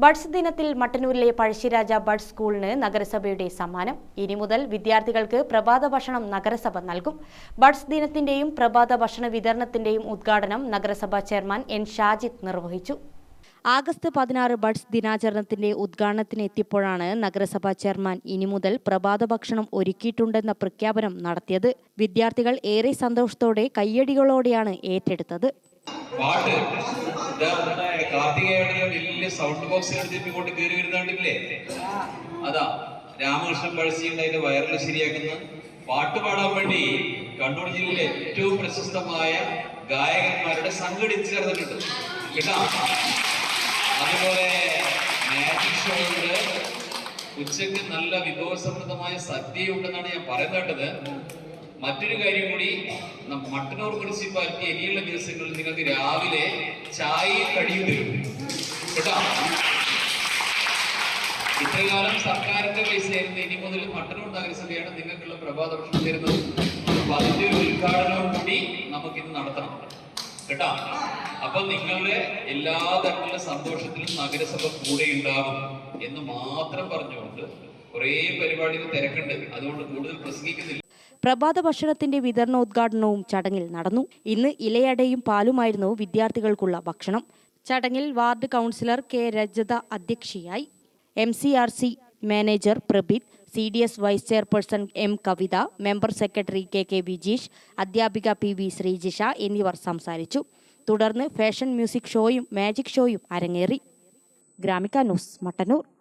Buds ദിനത്തിൽ മട്ടന്നൂരിലെ Pazhassiraja buds സ്കൂളിന് നഗരസഭയുടെ സമ്മാനം. ഇനി മുതൽ വിദ്യാർത്ഥികൾക്ക് പ്രഭാത ഭക്ഷണം നഗരസഭ നൽകും. ബഡ്സ് ദിനത്തിന്റെയും പ്രഭാത ഭക്ഷണ വിതരണത്തിന്റെയും ഉദ്ഘാടനം നഗരസഭ ചെയർമാൻ എൻ ഷാജിദ് നിർവഹിച്ചു. ആഗസ്റ്റ് പതിനാറ് ബഡ്സ് ദിനാചരണത്തിന്റെ ഉദ്ഘാടനത്തിന് എത്തിയപ്പോഴാണ് നഗരസഭാ ചെയർമാൻ ഇനി മുതൽ പ്രഭാത ഭക്ഷണം ഒരുക്കിയിട്ടുണ്ടെന്ന പ്രഖ്യാപനം നടത്തിയത്. വിദ്യാർത്ഥികൾ ഏറെ സന്തോഷത്തോടെ കയ്യടികളോടെയാണ് ഏറ്റെടുത്തത്. പാട്ട്. കാർത്തികേയയുടെ വലിയ സൗണ്ട് ബോക്സ് എടുത്തിട്ട് കയറി വരുന്നുണ്ടില്ലേ അതാ രാമകൃഷ്ണൻ പഴശ്ശിയുടെ അതിന്റെ വയറിൽ ശരിയാക്കുന്ന പാട്ട് പാടാൻ വേണ്ടി കണ്ണൂർ ജില്ലയിലെ ഏറ്റവും പ്രശസ്തമായ ഗായകന്മാരുടെ സംഘടിച്ച് ചേർന്നിട്ടുണ്ട്. അതുപോലെ മാജിക് ഷോ ഉണ്ട്. ഉച്ചയ്ക്ക് നല്ല വിഭവസമൃദ്ധമായ സദ്യ ഉണ്ടെന്നാണ് ഞാൻ പറയുന്നത് മറ്റൊരു കാര്യം കൂടി മട്ടന്നൂർ മുനിസിപ്പാലിറ്റി ഇനിയുള്ള ദിവസങ്ങളിൽ നിങ്ങൾക്ക് രാവിലെ ചായ കഴിയും തരും. കേട്ടോ? ഇത്രകാലം സർക്കാരിന്റെ പൈസയായിരുന്നു. ഇനി മുതൽ മട്ടന്നൂർ നഗരസഭയാണ് നിങ്ങൾക്കുള്ള പ്രഭാത ഭക്ഷണം തരുന്നത്. അപ്പൊ അതിന്റെ ഒരു ഉദ്ഘാടനവും കൂടി നമുക്ക് ഇന്ന് നടത്തണം. കേട്ടോ? അപ്പൊ നിങ്ങളുടെ എല്ലാ തരത്തിലുള്ള സന്തോഷത്തിലും നഗരസഭ കൂടെ ഉണ്ടാകും എന്ന് മാത്രം പറഞ്ഞുകൊണ്ട് കുറേ പരിപാടികൾ തിരക്കുണ്ട്. അതുകൊണ്ട് കൂടുതൽ പ്രസംഗിക്കുന്നില്ല. പ്രഭാത ഭക്ഷണത്തിന്റെ വിതരണോദ്ഘാടനവും ചടങ്ങിൽ നടന്നു. ഇന്ന് ഇലയടയും പാലുമായിരുന്നു വിദ്യാർത്ഥികൾക്കുള്ള ഭക്ഷണം. ചടങ്ങിൽ വാർഡ് കൗൺസിലർ കെ രജത അധ്യക്ഷയായി. M C R C manager Prabith C D S vice chairperson M Kavitha member secretary K K Vijeesh അധ്യാപിക പി വി ശ്രീജിഷ എന്നിവർ സംസാരിച്ചു. തുടർന്ന് ഫാഷൻ മ്യൂസിക് ഷോയും മാജിക് ഷോയും അരങ്ങേറി. ഗ്രാമിക ന്യൂസ് മട്ടന്നൂർ.